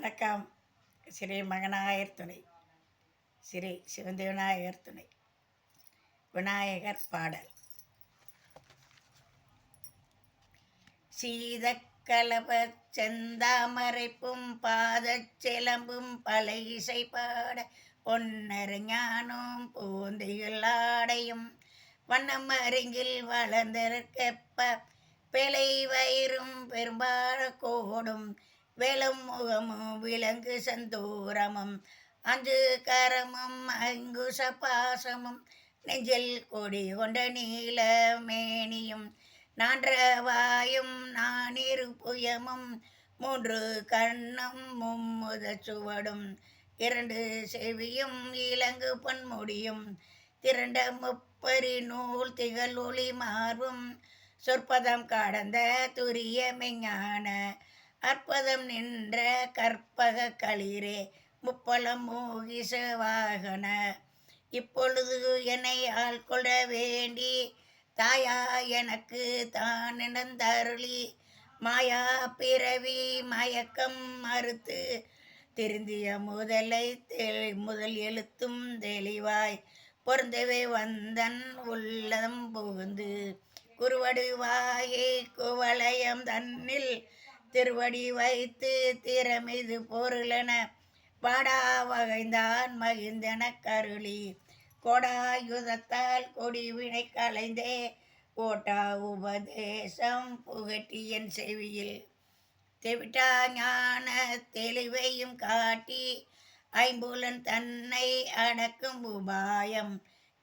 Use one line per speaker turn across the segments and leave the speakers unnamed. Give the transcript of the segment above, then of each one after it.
வணக்கம். ஸ்ரீ மகநாயகர் துணை. ஸ்ரீ சிவந்தி விநாயகர் துணை. விநாயகர் பாடல். சீதக்கலப செந்தாமரைப்பும் பாதச் சிலம்பும் பல இசை பாட பொன்னர் ஞானம் பூந்தையில் ஆடையும் வண்ணம் அருங்கில் வளர்ந்திருக்கப்ப பிழை வயிறும் பெரும்பால கோடும் வெளும் முகமும் விலங்கு சந்தூரமும் அஞ்சு கரமும் அங்குச பாசமும் நெஞ்சில் கொடி கொண்ட நீல மேனியும் நான்ற வாயும் நானிரு புயமும் மூன்று கண்ணும் மும்முத சுவடும் இரண்டு செவியும் இலங்கு பொன்முடியும் திரண்ட முப்பரி நூல் திகழ் ஒளி மார்பும் சொற்பதம் கடந்த துரிய மெஞ்ஞான அற்பதம் நின்ற கற்பக களிரே முப்பலம் மோகிச வாகன இப்பொழுது என்னை ஆள்கொள்ள வேண்டி தாயா எனக்கு தான் நினந்தருளி மாயா பிறவி மயக்கம் மறுத்து திருந்திய முதலை தெளி முதல் எழுத்தும் தெளிவாய் பொருந்தவே வந்தன் உள்ளம் புகுந்து குருவடுவாயே குவளையம் தன்னில் திருவடி வைத்து திறமிது பொருளென பாடா வகைந்தான் மகிழ்ந்தன கருளி. கொடாயுதத்தால் கொடி வினை கலைந்தே கோட்டா உபதேசம் புகட்டியன் செவியில். தெவிட்டா ஞான தெளிவையும் காட்டி ஐம்புலன் தன்னை அடக்கும் உபாயம்.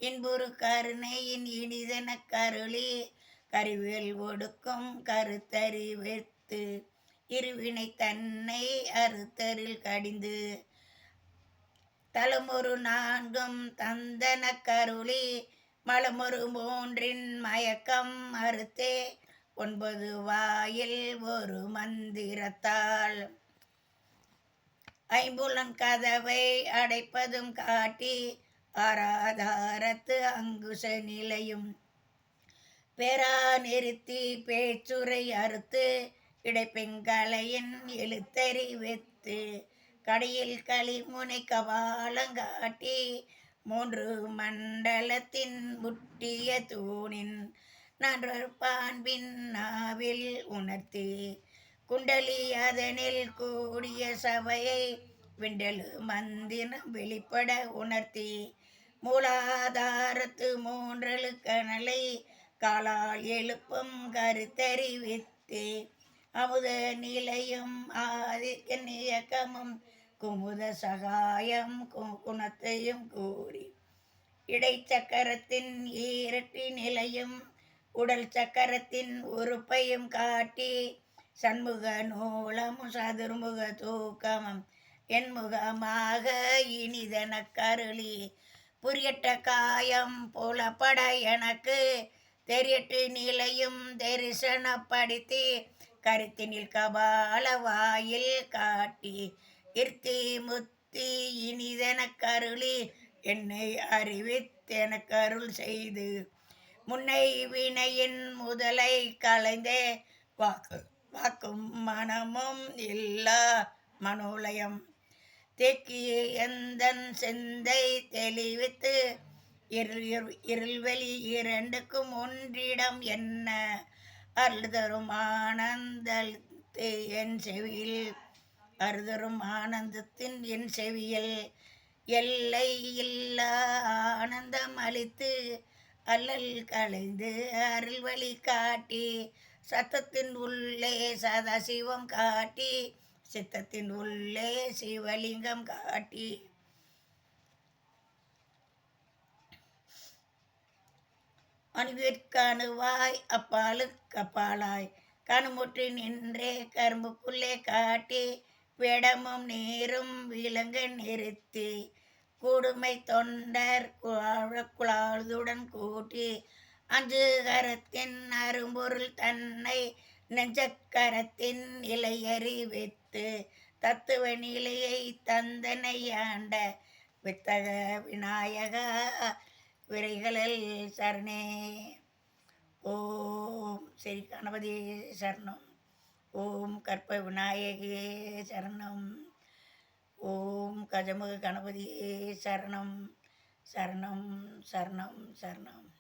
இன்புறு கருணையின் இனிதன கருளி கருவில் ஒடுக்கும் கருத்தறிவித்து இருவினை தன்னை அறுத்தரில் கடிந்து. தலமொரு நான்கும் தந்தன கருளி மலமொரு மூன்றின் மயக்கம் அறுத்தே. ஒன்பது வாயில் ஒரு மந்திரத்தால். ஐம்புலன் கதவை அடைப்பதும் காட்டி ஆராதாரத்து அங்குச நிலையும். பெறா நிறுத்தி பேச்சுரை அறுத்து இடைப்பெங்கலையின் எழுத்தறி வெத்து கடையில் களிமுனை கபாலங்காட்டி மூன்று மண்டலத்தின் முட்டிய தூணின் நன்றற்பான்பின் நாவில் உணர்த்தி குண்டலி அதனில் கூடிய சபையை விண்டலு மந்தினம் வெளிப்பட உணர்த்தி மூலாதாரத்து மூன்றலு கனலை காலால் எழுப்பும் கருத்தறிவித்து அமுத நிலையும் ஆதிக்க இயக்கமும் குமுத சகாயம் கு- குணத்தையும் கூறி. இடைச்சக்கரத்தின் ஈரட்டி நிலையும் உடல் சக்கரத்தின் உறுப்பையும் காட்டி சண்முக நூலம் சதுர்முக தூக்கமும் என்முகமாக இனிதன கருளி. புரியட்ட காயம் புலப்பட எனக்கு தெரியட்டு நிலையும் தரிசனப்படுத்தி கருத்தினில் கபால வாயில் காட்டி இர்த்தி முத்தி இனிதன கருளி என்னை அறிவித்தென கருள் செய்து முன்னை வினையின் முதலை கலைந்தே வாக்கு வாக்கும் மனமும் இல்லா மனோலயம். தேக்கிய எந்தன் செந்தை தெளிவித்து இருள்வெளி இரண்டுக்கும் ஒன்றிடம் என்ன? அருள்தரும் ஆனந்தத்து என் செவியில். அருதரும் ஆனந்தத்தின் என் செவியில். எல்லை இல்லா ஆனந்தம் அளித்து அல்லல் கலைந்து அருள்வழி காட்டி சத்தத்தின் உள்ளே சதாசிவம் காட்டி சித்தத்தின் உள்ளே சிவலிங்கம் காட்டி. அணுவிற்கணுவாய் அப்பாலுக்கப்பாலாய் கணுமுற்றி நின்றே கரும்புக்குள்ளே காட்டி விடமும் நீரும் விலங்கு நிறுத்தி. கூடுமை தொண்டர் குழா- கூட்டி அஞ்சு கரத்தின் அரும்பொருள் தன்னை நெஞ்சக்கரத்தின் நிலையறி வைத்து தத்துவ நிலையை தந்தனை ஆண்ட வித்தக விநாயகா. விரைகளில் சரணே. ஓம் ஸ்ரீ கணபதி சரணம். ஓம் கற்ப விநாயகே சரணம். ஓம் கஜமுக கணபதியே சரணம். சரணம் சரணம் சரணம்.